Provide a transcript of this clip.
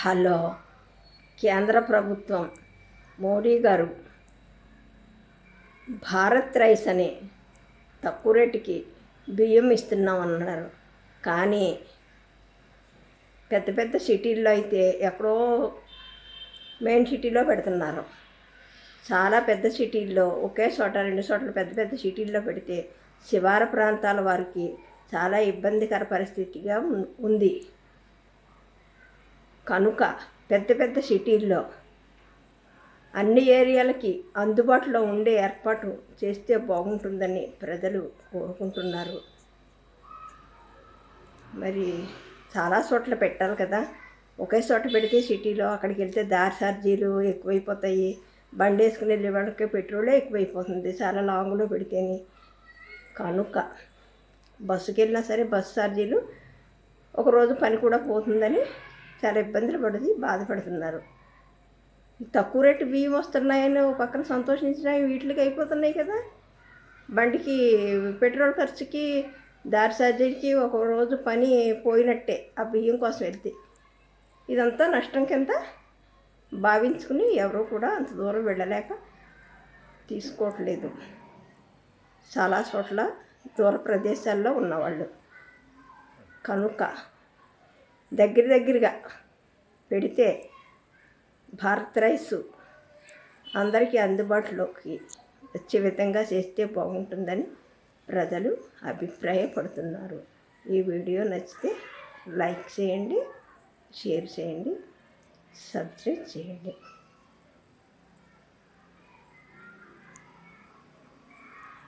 Hello కేంద్ర ప్రభుత్వం మోడీ గారు భారత్ రైస్ అని తక్కువ రేటుకి బియ్యం ఇస్తున్నాం అన్నారు. కానీ పెద్ద పెద్ద సిటీల్లో అయితే ఎక్కడో మెయిన్ సిటీలో పెడుతున్నారు. చాలా పెద్ద సిటీల్లో ఒకే చోట రెండు చోట్ల పెద్ద పెద్ద సిటీల్లో పెడితే శివార ప్రాంతాల వారికి చాలా ఇబ్బందికర పరిస్థితిగా ఉం- ఉంది. కనుక పెద్ద పెద్ద సిటీల్లో అన్ని ఏరియాలకి అందుబాటులో ఉండే ఏర్పాటు చేస్తే బాగుంటుందని ప్రజలు కోరుకుంటున్నారు. మరి చాలా చోట్ల పెట్టాలి కదా. ఒకే చోట పెడితే సిటీలో అక్కడికి వెళ్తే దారి ఛార్జీలు ఎక్కువైపోతాయి. బండి వేసుకుని వెళ్ళే వాళ్ళకి పెట్రోలే ఎక్కువైపోతుంది చాలా లాంగ్లో పెడితేని. కనుక బస్సుకి వెళ్ళినా సరే బస్సు ఛార్జీలు ఒకరోజు పని కూడా పోతుందని చాలా ఇబ్బందులు పడుతుంది బాధపడుతున్నారు. తక్కువ రేటు బియ్యం వస్తున్నాయని ఒక పక్కన సంతోషించిన వీటికి అయిపోతున్నాయి కదా. బండికి పెట్రోల్ ఖర్చుకి దారి సర్జరీకి ఒక రోజు పని పోయినట్టే ఆ బియ్యం కోసం వెళ్తే. ఇదంతా నష్టం కింద భావించుకుని ఎవరు కూడా అంత దూరం వెళ్ళలేక తీసుకోవట్లేదు. చాలా చోట్ల దూర ప్రదేశాల్లో ఉన్నవాళ్ళు. కనుక దగ్గర దగ్గరగా పెడితే భారత్ రైస్ అందరికీ అందుబాటులోకి వచ్చే విధంగా చేస్తే బాగుంటుందని ప్రజలు అభిప్రాయపడుతున్నారు. ఈ వీడియో నచ్చితే లైక్ చేయండి షేర్ చేయండి సబ్స్క్రైబ్ చేయండి.